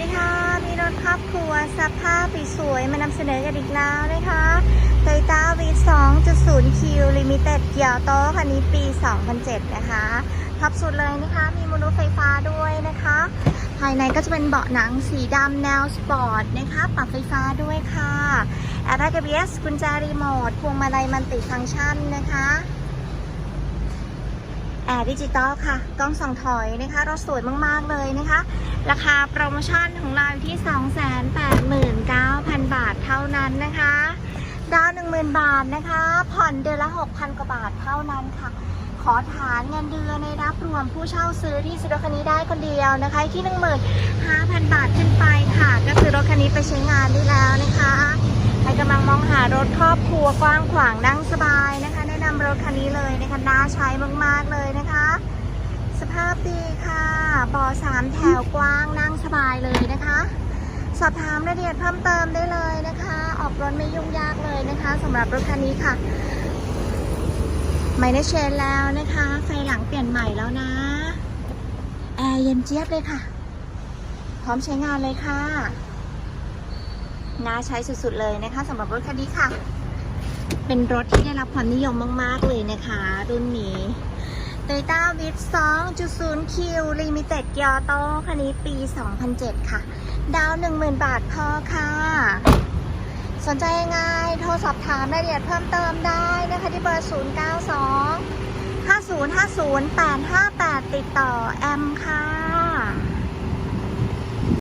ดีค่ะ มีรถครอบครัวสภาพสวยมานำเสนอกันอีกแล้วนะคะโตโยต้าวี2.0คิวลิมิเต็ดเกียวโตคันนี้ปี 2007 นะคะท็อปสุดเลยนะคะ มีมนุษย์ไฟฟ้าด้วยนะคะ ภายในก็จะเป็นเบาะหนังสีดำแนวสปอร์ตนะคะ ปรับไฟฟ้าด้วยค่ะแอร์แบ็กเบียสกุญแจรีโมทพวงมาลัยมันติฟังก์ชันนะคะ ดิจิตอลค่ะ กล้องส่องถอยนะคะรถสวยมากๆเลยนะคะ ราคาโปรโมชั่นของเราอยู่ที่ 289,000 บาทเท่านั้นนะคะดาว10,000บาทนะคะ ผ่อนเดือนละ6,000กว่าบาทเท่านั้นค่ะ ขอฐานเงินเดือนในรับรวมผู้เช่าซื้อที่ซื้อรถคันนี้ได้คนเดียวนะคะที่15,000บาทขึ้นไปค่ะ ก็คือรถคันนี้ไปใช้งานได้แล้วนะคะ ใครกำลังมองหารถครอบครัวกว้างขวางนั่งสบายนะคะ รถคันนี้เลยนะคะน่าใช้มากๆเลยนะคะ สภาพดีค่ะเบาะสามแถวกว้างนั่งสบายเลยนะคะ สอบถามรายละเอียดเพิ่มเติมได้เลยนะคะ ออกรถไม่ยุ่งยากเลยนะคะสำหรับรถคันนี้ค่ะไม่ได้เชนแล้วนะคะ ไฟหลังเปลี่ยนใหม่แล้วนะแอร์เย็นเจี๊ยบเลยค่ะ พร้อมใช้งานเลยค่ะน่าใช้สุดๆเลยนะคะสำหรับรถคันนี้ค่ะ เป็นรถที่ได้รับความนิยมมาก ๆ เลยนะคะ รุ่นนี้ Toyota v i t 2.0 Q Limited g i o t o คันนี้ปี 2007 ค่ะ ดาว 10,000 บาทพอค่ะ สนใจยังไง โทรสอบถามรายละเอียดเพิ่มเติมได้นะคะที่เบอร์ 092 5050 858 ติดต่อแอมค่ะ